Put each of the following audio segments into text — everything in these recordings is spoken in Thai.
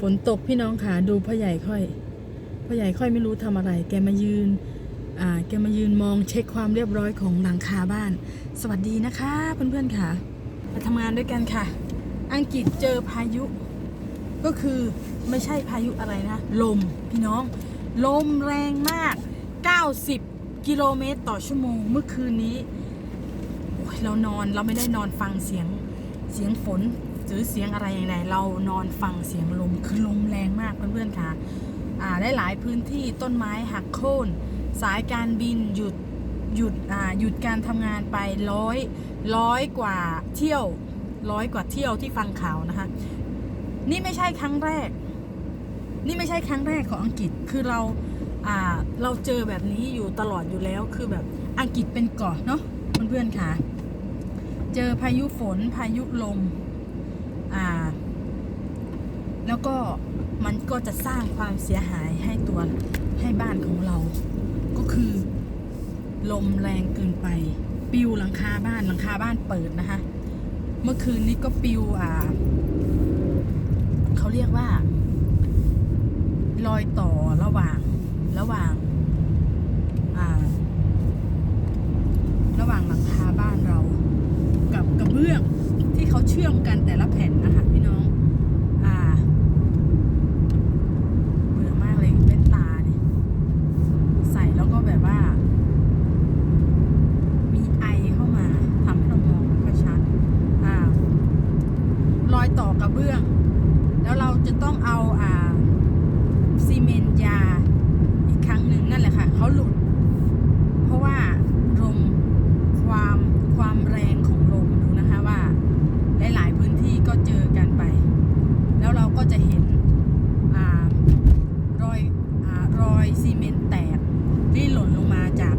ฝนตกพี่น้องค่ะดูพ่อใหญ่ค่อยพ่อใหญ่ค่อยไม่รู้ทำอะไร แกมายืนอ่าแกมายืนมองเช็คความเรียบร้อยของหลังคาบ้าน สวัสดีนะคะเพื่อนๆค่ะมาทำงานด้วยกันค่ะ อังกฤษเจอพายุ ก็คือไม่ใช่พายุอะไรนะ ลมพี่น้อง ลมแรงมาก 90 กิโลเมตรต่อชั่วโมงเมื่อคืนนี้เรานอนเราไม่ได้นอนฟังเสียงเสียงฝน หรือเสียงอะไรอย่างไรเรานอนฟังเสียงลมคือลมแรงมากเพื่อนๆค่ะอ่าได้หลายพื้นที่ต้นไม้หักโค่นสายการบินหยุดหยุดอ่าหยุดการทำงานไปร้อยร้อยกว่าเที่ยวร้อยกว่าเที่ยวที่ฟังข่าวนะคะนี่ไม่ใช่ครั้งแรก นี่ไม่ใช่ครั้งแรกของอังกฤษคือเราอ่าเราเจอแบบนี้อยู่ตลอดอยู่แล้วคือแบบอังกฤษเป็นเกาะเนาะเพื่อนๆค่ะ เจอพายุฝนพายุลม อ่า แล้วก็มันก็จะสร้างความเสียหายให้ตัวให้บ้านของเรา ก็คือ ลมแรงเกินไป ปิวหลังคาบ้านหลังคาบ้านเปิดนะคะ เมื่อคืนนี้ก็ปิวอ่าเขาเรียกว่า รอยต่อระหว่างระหว่างอ่า ระหว่างหลังคาบ้านเรา กับกระเบื้อง เขาเชื่อมกันแต่ละแผ่นนะคะพี่น้อง อ่า เบื่อมากเลยเป็นตาเนี่ยใส่แล้วก็แบบว่า มีไอเข้ามาทำให้เรามองไม่ค่อยชัด อ่ารอยต่อกระเบื้อง แล้วเราจะต้องเอาอ่าซีเมนต์ยาอีกครั้งหนึ่งนั่นแหละค่ะเขาหลุด เพราะว่าลมความความแรงของลมดูนะคะว่า หลาย ๆ พื้นที่ก็เจอกันไป แล้วเราก็ จะเห็นอรอยอรอยซีเมนต์แตกที่หล่นลงมาจาก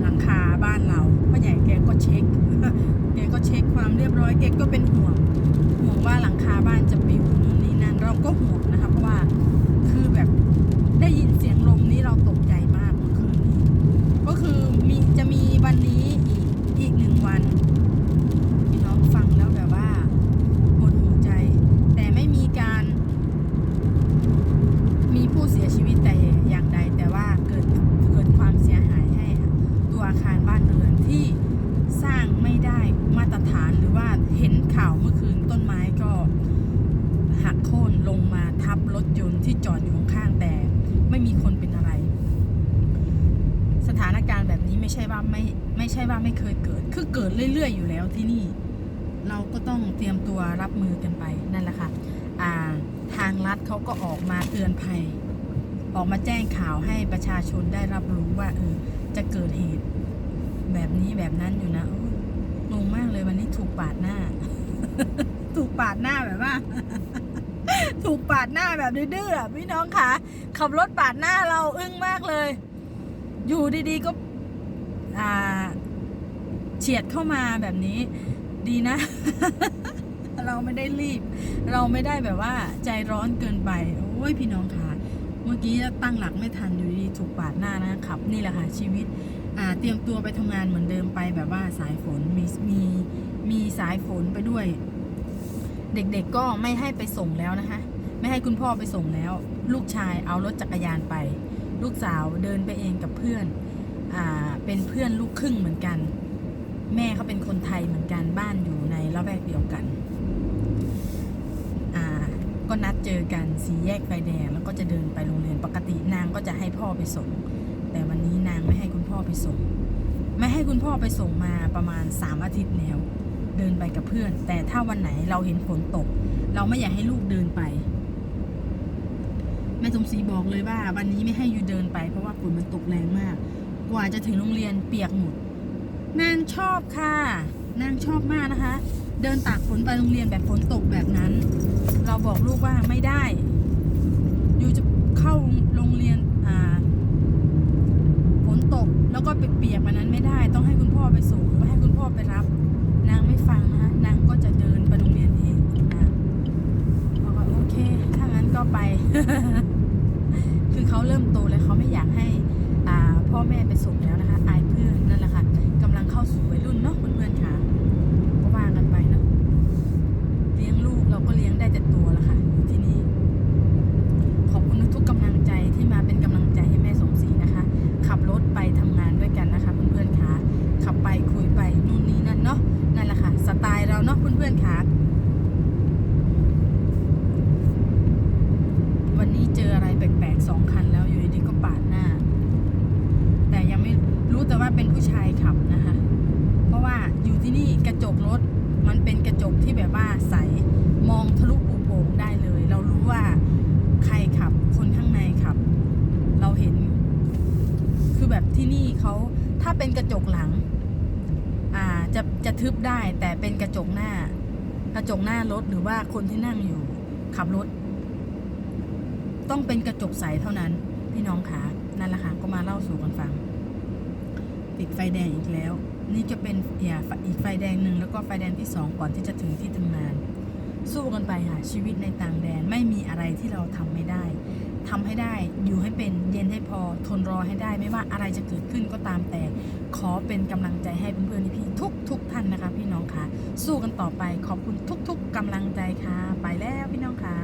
หลังคาบ้านเราพ่อใหญ่แกก็เช็คแกก็เช็คความเรียบร้อยแกก็เป็นห่วงห่วงว่าหลังคาบ้านจะปิวนู่นนี่นั่นเราก็ห่วงนะคะเพราะว่าคือแบบได้ยินเสียงลมนี้เราตกใจมากเมื่อคืนนี้ ก็คือมีจะมีวันนี้อีกอีกหนึ่งวัน พี่น้องฟังแล้วแบบว่าหดหูใจ แต่ไม่มีการ มีผู้เสียชีวิตแต่อย่างใด แต่ว่าเกิดเกิดความเสียหายให้ตัวอาคารบ้านเรือนที่สร้างไม่ได้มาตรฐานหรือว่าเห็นข่าวเมื่อคืนต้นไม้ก็หักโค่นลงมาทับรถ ยนต์ที่จอดอยู่ข้างๆแต่ไม่มีคนเป็นอะไร สถานการณ์แบบนี้ไม่ใช่ว่าไม่ไม่ใช่ว่าไม่เคยเกิด คือเกิดเรื่อยๆอยู่แล้วที่นี่ เราก็ต้องเตรียมตัวรับมือกันไปนั่นแหละค่ะอ่าทางรัฐเขาก็ออกมาเตือนภัย ออกมาแจ้งข่าวให้ประชาชนได้รับรู้ว่าเออจะเกิดเหตุ แบบนี้แบบนั้นอยู่นะงงมากเลยวันนี้ถูกปาดหน้า ถูกปาดหน้าแบบว่า ถูกปาดหน้าแบบดื้อๆพี่น้องคะขับรถปาดหน้าเราอึ้งมากเลย อยู่ดีๆก็เฉียดเข้ามาแบบนี้ดีนะ เราไม่ได้รีบ เราไม่ได้แบบว่าใจร้อนเกินไปโอ้ยพี่น้องคะเมื่อกี้ตั้งหลักไม่ทันอยู่ดีถูกปาดหน้านะขับ นี่แหละค่ะชีวิตเตรียมตัวไปทำงานเหมือนเดิมไปแบบว่าสายฝนมีมีมีสายฝนไปด้วย เด็กๆก็ไม่ให้ไปส่งแล้วนะคะ ไม่ให้คุณพ่อไปส่งแล้ว ลูกชายเอารถจักรยานไป ลูกสาวเดินไปเองกับเพื่อนอ่าเป็นเพื่อนลูกครึ่งเหมือนกัน แม่เขาเป็นคนไทยเหมือนกันบ้านอยู่ในละแวกเดียวกันอ่าก็นัดเจอกันสีแยกไฟแดงแล้วก็จะเดินไปโรงเรียนปกตินางก็จะให้พ่อไปส่ง แต่วันนี้นางไม่ให้คุณพ่อไปส่ง ไม่ให้คุณพ่อไปส่งมาประมาณสามอาทิตย์แล้ว เดินไปกับเพื่อน แต่ถ้าวันไหนเราเห็นฝนตก เราไม่อยากให้ลูกเดินไปแม่สมศรีบอกเลยว่า วันนี้ไม่ให้ยูเดินไปเพราะว่าฝนมันตกแรงมาก กว่าจะถึงโรงเรียนเปียกหมดนางชอบค่ะนางชอบมากนะคะ เดินตากฝนไปโรงเรียนแบบฝนตกแบบนั้น เราบอกลูกว่าไม่ได้ยูจะเข้าโรงเรียนอ่าฝนตกแล้วก็เปียกๆแบบนั้นไม่ได้ ต้องให้คุณพ่อไปส่งหรือให้คุณพ่อไปรับ ฟังนะคะนางก็จะเดินไปโรงเรียนเองนะบอกว่าโอเค ถ้างั้นก็ไป คือเขาเริ่มโตแล้วเขาไม่อยากให้พ่อแม่ไปส่งแล้วนะคะ วเนาะเพื่อนๆค่ะวันนี้เจออะไรแปลกๆสองคันแล้วอยู่ดีๆก็ปาดหน้า แต่ยังไม่รู้แต่ว่าเป็นผู้ชายขับนะคะ เพราะว่าอยู่ที่นี่กระจกรถมันเป็นกระจกที่แบบว่าใสมองทะลุปูโปงได้เลย เรารู้ว่าใครขับคนข้างในขับ เราเห็น คือแบบที่นี่เขาถ้าเป็นกระจกหลัง อ่าจะ จะทึบได้แต่เป็นกระจกหน้า กระจกหน้ารถหรือว่าคนที่นั่งอยู่ ขับรถ ต้องเป็นกระจกใสเท่านั้น พี่น้องคะนั่นแหละค่ะก็มาเล่าสู่กันฟัง ติดไฟแดงอีกแล้ว นี่จะเป็นอีกไฟแดงหนึ่งแล้วก็ไฟแดงที่สองก่อนที่จะถึงที่ทำงาน สู้กันไปค่ะชีวิตในต่างแดนไม่มีอะไรที่เราทำไม่ได้ ทำให้ได้อยู่ให้เป็นเย็นให้พอทนรอให้ได้ ไม่ว่าอะไรจะเกิดขึ้นก็ตามแต่ ขอเป็นกำลังใจให้เพื่อนๆพี่ทุกทท่านนะคะ พี่น้องคะสู้กันต่อไปขอบคุณทุก ๆ กำลังใจค่ะ ไปแล้วพี่น้องค่ะ